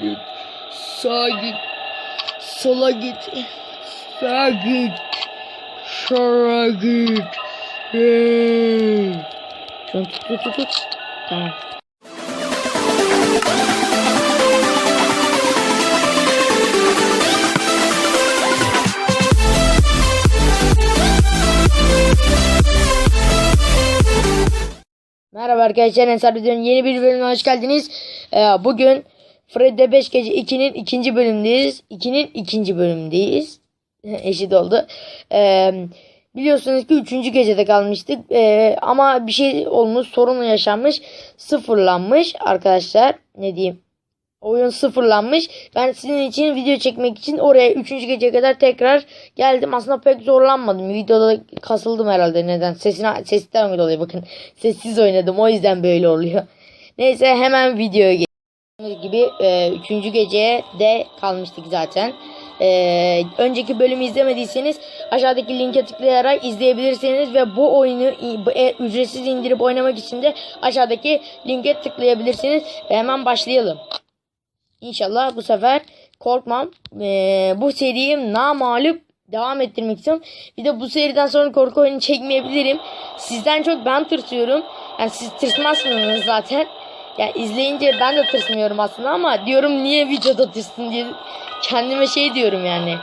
git. Sağa git. Sola git. Sağa git. Sola git. Hmm. Şunu tut tut tut. tut. Tamam. Merhaba arkadaşlar Ensar Video'nun yeni bir bölümüne hoş geldiniz. Ee, bugün Fred'de 5 gece 2'nin ikinci bölümündeyiz. 2'nin ikinci bölümündeyiz. Eşit oldu. Ee, biliyorsunuz ki 3. gecede kalmıştık. Ee, ama bir şey olmuş sorun yaşanmış. Sıfırlanmış arkadaşlar. Ne diyeyim. Oyun sıfırlanmış. Ben sizin için video çekmek için oraya 3. geceye kadar tekrar geldim. Aslında pek zorlanmadım. Videoda kasıldım herhalde neden. Sesine, sesten oluyor bakın. Sessiz oynadım o yüzden böyle oluyor. Neyse hemen videoya geçelim. Gibi 3. geceye de kalmıştık zaten. E, önceki bölümü izlemediyseniz aşağıdaki linke tıklayarak izleyebilirsiniz ve bu oyunu e, ücretsiz indirip oynamak için de aşağıdaki linke tıklayabilirsiniz. Ve hemen başlayalım. İnşallah bu sefer korkmam. Ee, bu seriyi namalup devam ettirmek istiyorum. Bir de bu seriden sonra korku oyunu çekmeyebilirim. Sizden çok ben tırsıyorum. Yani siz tırsmazsınız zaten. Ya izleyince ben de tırsmıyorum aslında ama diyorum niye videoda tırsın diye kendime şey diyorum yani.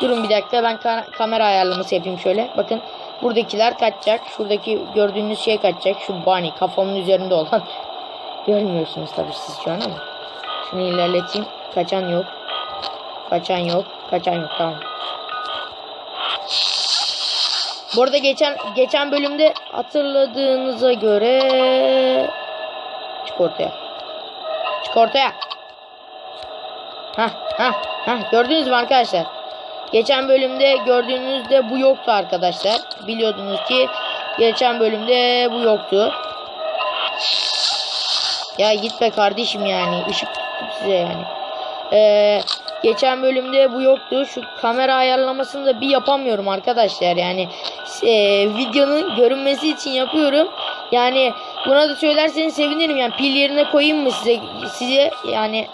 Durun bir dakika ben ka- kamera ayarlaması yapayım şöyle. Bakın buradakiler kaçacak. Şuradaki gördüğünüz şey kaçacak. Şu bunny kafamın üzerinde olan. Görmüyorsunuz tabii siz şu an ama. Şunu ilerleteyim. Kaçan yok. Kaçan yok. Kaçan yok. Tamam. Bu arada geçen geçen bölümde hatırladığınıza göre çık ortaya. Çık ortaya. Hah hah hah gördünüz mü arkadaşlar? Geçen bölümde gördüğünüzde bu yoktu arkadaşlar. Biliyordunuz ki geçen bölümde bu yoktu. Ya git be kardeşim yani. Işık size yani. Ee, geçen bölümde bu yoktu. Şu kamera ayarlamasını da bir yapamıyorum arkadaşlar. Yani e, videonun görünmesi için yapıyorum. Yani buna da söylerseniz sevinirim. Yani pil yerine koyayım mı size? Size yani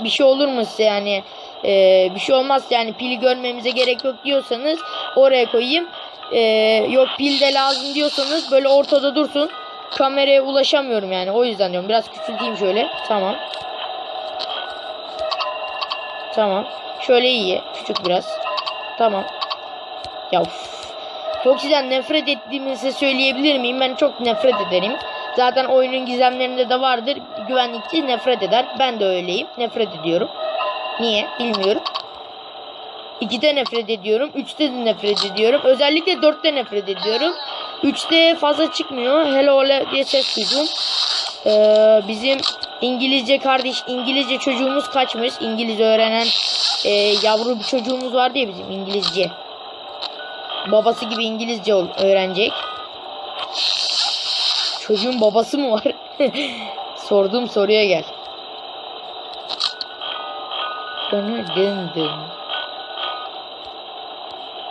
bir şey olur mu size yani? Ee, bir şey olmaz yani pili görmemize gerek yok diyorsanız oraya koyayım. Ee, yok pil de lazım diyorsanız böyle ortada dursun kameraya ulaşamıyorum yani. O yüzden diyorum. Biraz küçülteyim şöyle. Tamam. Tamam. Şöyle iyi. Küçük biraz. Tamam. Ya uf. Toksi'den nefret ettiğimi size söyleyebilir miyim? Ben çok nefret ederim. Zaten oyunun gizemlerinde de vardır. Güvenlikçi nefret eder. Ben de öyleyim. Nefret ediyorum. Niye? Bilmiyorum. 2'de nefret ediyorum. 3'te de nefret ediyorum. Özellikle 4'te nefret ediyorum. 3'te fazla çıkmıyor. Hello ole diye ses duydum. Ee, bizim İngilizce kardeş İngilizce çocuğumuz kaçmış. İngilizce öğrenen e, yavru bir çocuğumuz var diye bizim İngilizce. Babası gibi İngilizce öğrenecek. Çocuğun babası mı var? Sorduğum soruya gel. Dın dın dın.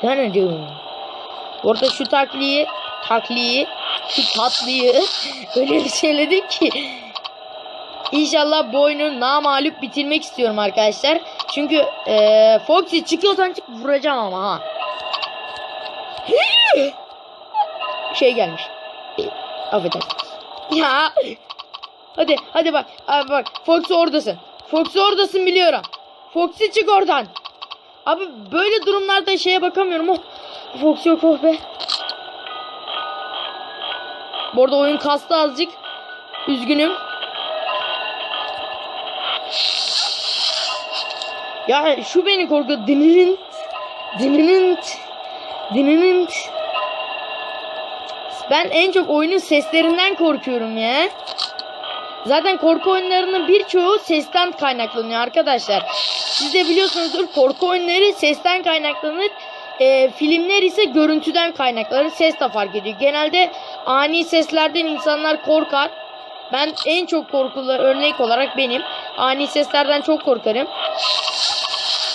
Dın arada şu takliyi, takliyi, şu tatlıyı öyle bir söyledik ki İnşallah bu oyunu namalup bitirmek istiyorum arkadaşlar. Çünkü eee Foxy çıkıyorsan çık vuracağım ama ha. şey gelmiş. Affedersiniz. Ya. Hadi hadi bak. Abi bak Foxy oradasın. Foxy oradasın biliyorum. Foxy çık oradan. Abi böyle durumlarda şeye bakamıyorum. Oh. Fox yok oh be. Bu arada oyun kastı azıcık. Üzgünüm. Ya şu beni korkuyor. Dininin. Dininin. Dininin. Ben en çok oyunun seslerinden korkuyorum ya. Zaten korku oyunlarının birçoğu sesten kaynaklanıyor arkadaşlar. Siz de biliyorsunuzdur korku oyunları sesten kaynaklanır. Ee, filmler ise görüntüden kaynaklanır. Ses de fark ediyor. Genelde ani seslerden insanlar korkar. Ben en çok korkulu örnek olarak benim. Ani seslerden çok korkarım.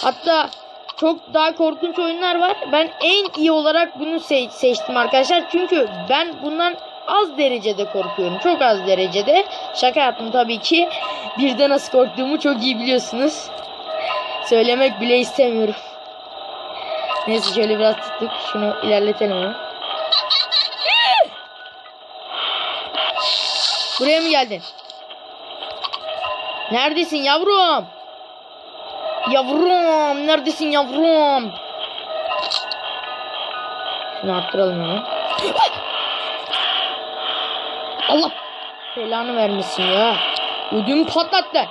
Hatta çok daha korkunç oyunlar var. Ben en iyi olarak bunu se- seçtim arkadaşlar. Çünkü ben bundan az derecede korkuyorum. Çok az derecede. Şaka yaptım tabii ki. Birde nasıl korktuğumu çok iyi biliyorsunuz. Söylemek bile istemiyorum. Neyse şöyle biraz tuttuk. Şunu ilerletelim. Buraya mı geldin? Neredesin yavrum? Yavrum neredesin yavrum? Şunu arttıralım hemen. Allah belanı vermesin ya. Ödümü patlattı.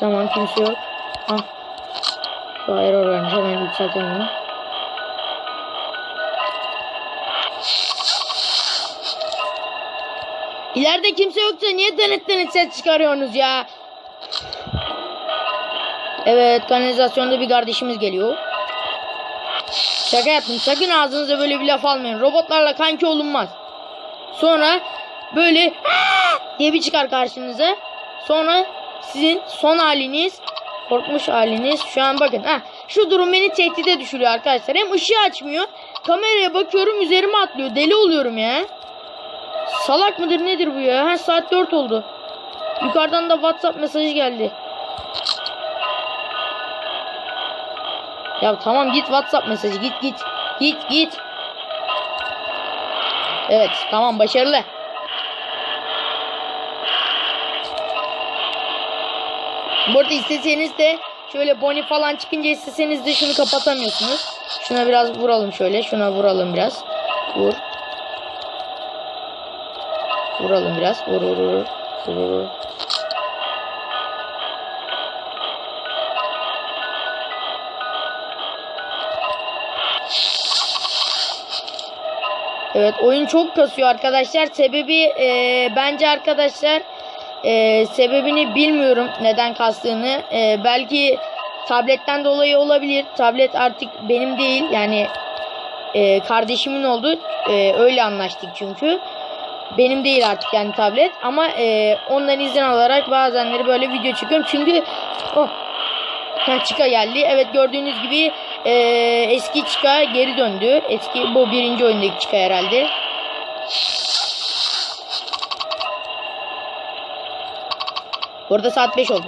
Tamam kimse yok. Ah. Şu ayrı oranı hemen yükseltelim İleride kimse yoksa niye denet denet ses çıkarıyorsunuz ya? Evet kanalizasyonda bir kardeşimiz geliyor. Şaka yaptım. Sakın ağzınıza böyle bir laf almayın. Robotlarla kanki olunmaz. Sonra böyle diye bir çıkar karşınıza. Sonra sizin son haliniz korkmuş haliniz. Şu an bakın. ha şu durum beni tehdide düşürüyor arkadaşlar. Hem ışığı açmıyor. Kameraya bakıyorum üzerime atlıyor. Deli oluyorum ya. Salak mıdır nedir bu ya? Ha saat 4 oldu. Yukarıdan da WhatsApp mesajı geldi. Ya tamam git WhatsApp mesajı git git. Git git. Evet tamam başarılı. Bu arada isteseniz de şöyle boni falan çıkınca isteseniz de şunu kapatamıyorsunuz. Şuna biraz vuralım şöyle. Şuna vuralım biraz. Vur. Vuralım biraz. Vur vur vur. Vur vur. Evet oyun çok kasıyor arkadaşlar. Sebebi e, bence arkadaşlar e, sebebini bilmiyorum neden kastığını. E, belki tabletten dolayı olabilir. Tablet artık benim değil yani e, kardeşimin oldu. E, öyle anlaştık çünkü. Benim değil artık yani tablet ama e, ondan izin alarak bazenleri böyle video çekiyorum. Çünkü oh, Chica geldi. Evet gördüğünüz gibi e, eski Chica geri döndü. Eski bu birinci oyundaki Chica herhalde. Burada saat 5 oldu.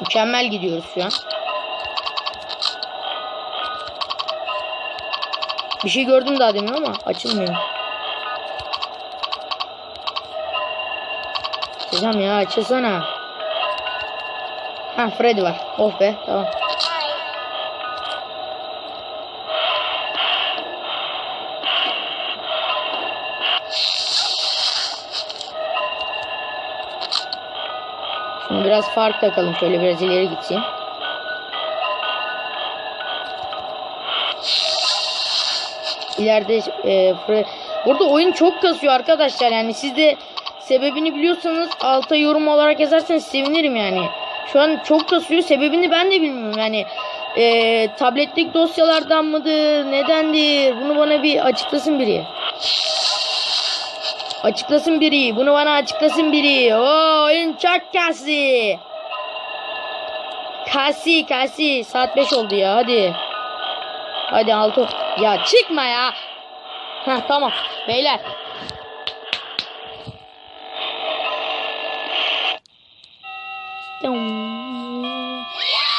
Mükemmel gidiyoruz şu an. Bir şey gördüm daha demin ama açılmıyor. Açacağım ya açılsana. Ha Freddy var. Oh be tamam. Şimdi biraz fark takalım. Şöyle biraz ileri gitsin. İleride e, Burada oyun çok kasıyor arkadaşlar. Yani siz de sebebini biliyorsanız alta yorum olarak yazarsanız sevinirim yani. Şu an çok kasıyor. Sebebini ben de bilmiyorum. Yani e, tabletlik dosyalardan mıdır? Nedendir? Bunu bana bir açıklasın biri. Açıklasın biri. Bunu bana açıklasın biri. Oo, oyun çok kasi. Kasi kasi. Saat 5 oldu ya. Hadi. Hadi altı. Ya çıkma ya. Heh tamam. Beyler.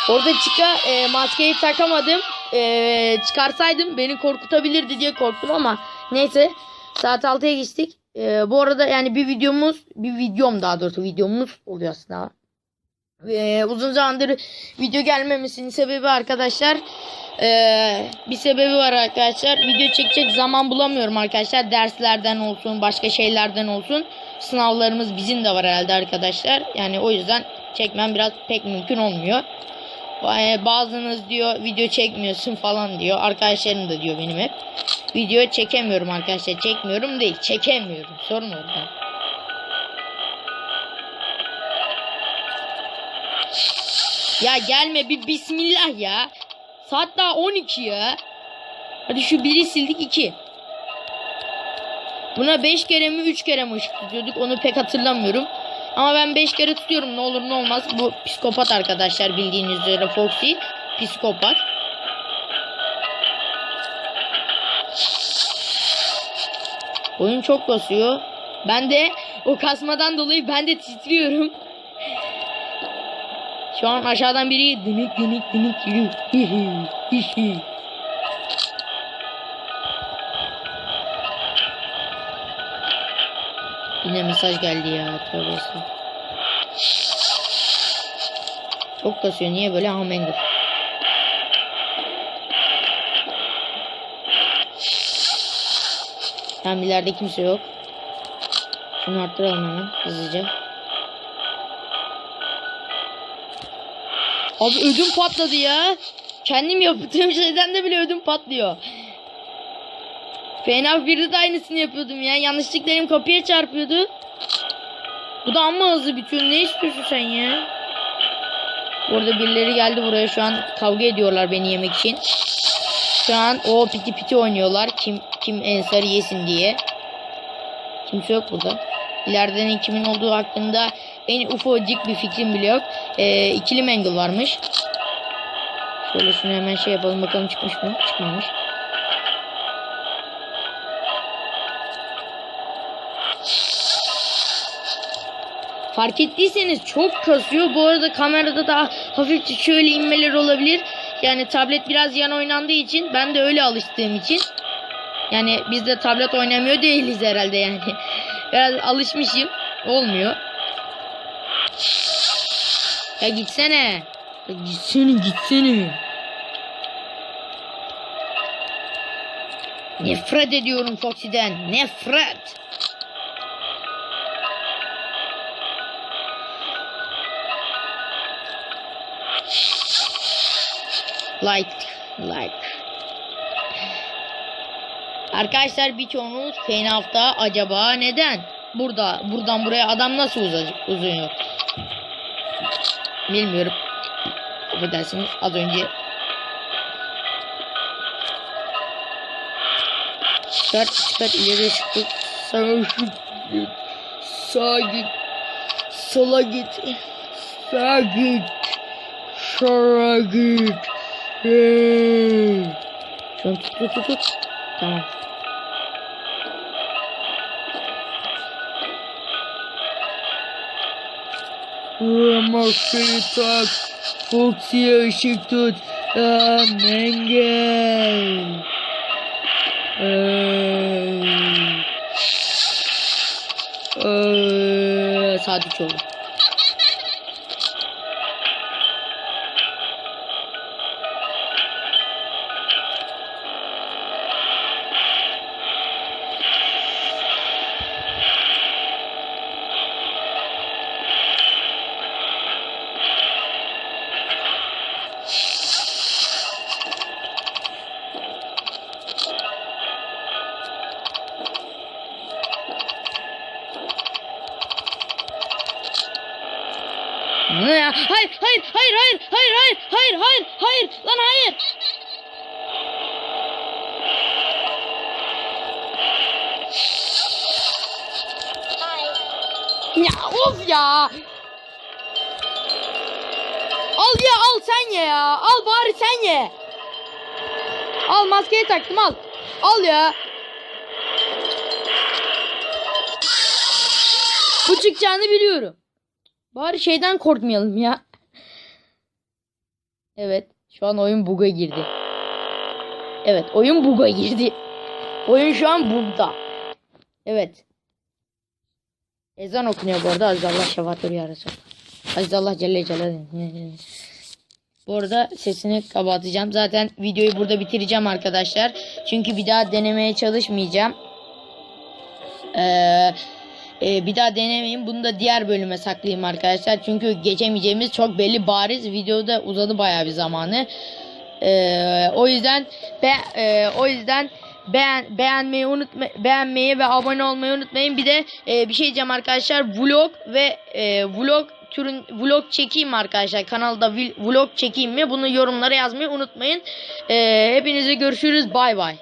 Orada çıka e, maskeyi takamadım. E, çıkarsaydım beni korkutabilirdi diye korktum ama neyse. Saat 6'ya geçtik. E, bu arada yani bir videomuz, bir videom daha doğrusu videomuz oluyor aslında. E, uzun zamandır video gelmemesinin sebebi arkadaşlar e, bir sebebi var arkadaşlar. Video çekecek zaman bulamıyorum arkadaşlar. Derslerden olsun, başka şeylerden olsun. Sınavlarımız bizim de var herhalde arkadaşlar. Yani o yüzden çekmem biraz pek mümkün olmuyor. E, Bazınız diyor video çekmiyorsun falan diyor. Arkadaşlarım da diyor benim hep. Video çekemiyorum arkadaşlar. Çekmiyorum değil. Çekemiyorum. Sorun orada. Ya gelme bir bismillah ya. Saat daha 12 ya. Hadi şu biri sildik 2. Buna 5 kere mi 3 kere mi ışık tutuyorduk onu pek hatırlamıyorum. Ama ben 5 kere tutuyorum ne olur ne olmaz. Bu psikopat arkadaşlar bildiğiniz üzere Foxy. Psikopat. Oyun çok basıyor. Ben de o kasmadan dolayı ben de titriyorum. Şu an aşağıdan biri dınık dınık dınık geliyor. Yine mesaj geldi ya. Tövbe. Çok kasıyor. Niye böyle? Hamendir. Tam ileride kimse yok. Şunu arttıralım hemen hızlıca. Abi ödüm patladı ya. Kendim yaptığım şeyden de bile ödüm patlıyor. FNAF 1'de de aynısını yapıyordum ya. Yanlışlıkla elim kapıya çarpıyordu. Bu da amma hızlı bitiyor. Ne istiyorsun sen ya? Orada birileri geldi buraya şu an kavga ediyorlar beni yemek için. Şu an o piti piti oynuyorlar. Kim kim en sarı yesin diye. Kimse yok burada. İleriden kimin olduğu hakkında en ufacık bir fikrim bile yok. Ee, ikili mangle varmış. Şöyle şunu hemen şey yapalım bakalım çıkmış mı? Çıkmamış. Fark ettiyseniz çok kasıyor. Bu arada kamerada da hafifçe şöyle inmeler olabilir. Yani tablet biraz yan oynandığı için ben de öyle alıştığım için. Yani biz de tablet oynamıyor değiliz herhalde yani. Biraz alışmışım. Olmuyor. Ya gitsene. Ya gitsene gitsene. Nefret ediyorum Foxy'den. Nefret. Like, like. Arkadaşlar birçoğunuz FNAF'ta acaba neden? Burada, buradan buraya adam nasıl uzayacak, uzuyor? Bilmiyorum. Affedersiniz az önce Çıkar çıkar ileri çıkar. Sağa git. Sağa git. Sola git. Sağa git. Sağa git. Hey. Şunu tut tut tut, tut. Tamam. Maskeyi tak. Foxy'ye ışık tut. Mengel. Eee, saat üç Hayır, hayır, hayır, hayır, hayır, hayır, hayır, lan hayır. Ya of ya. Al ya al sen ye ya. Al bari sen ye. Al maskeyi taktım al. Al ya. Bu çıkacağını biliyorum. Bari şeyden korkmayalım ya. Evet. Şu an oyun bug'a girdi. Evet. Oyun bug'a girdi. Oyun şu an bug'da. Evet. Ezan okunuyor bu arada. Azizallah şefaattir yarısı. Azizallah Celle Celaluhu. Bu arada sesini kapatacağım. Zaten videoyu burada bitireceğim arkadaşlar. Çünkü bir daha denemeye çalışmayacağım. Eee ee, bir daha denemeyin. Bunu da diğer bölüme saklayayım arkadaşlar. Çünkü geçemeyeceğimiz çok belli bariz. Videoda uzadı bayağı bir zamanı. Ee, o yüzden be, e, o yüzden beğen, beğenmeyi unutma beğenmeyi ve abone olmayı unutmayın. Bir de e, bir şey diyeceğim arkadaşlar. Vlog ve e, vlog türün vlog çekeyim arkadaşlar. Kanalda vlog çekeyim mi? Bunu yorumlara yazmayı unutmayın. E, hepinize görüşürüz. Bay bay.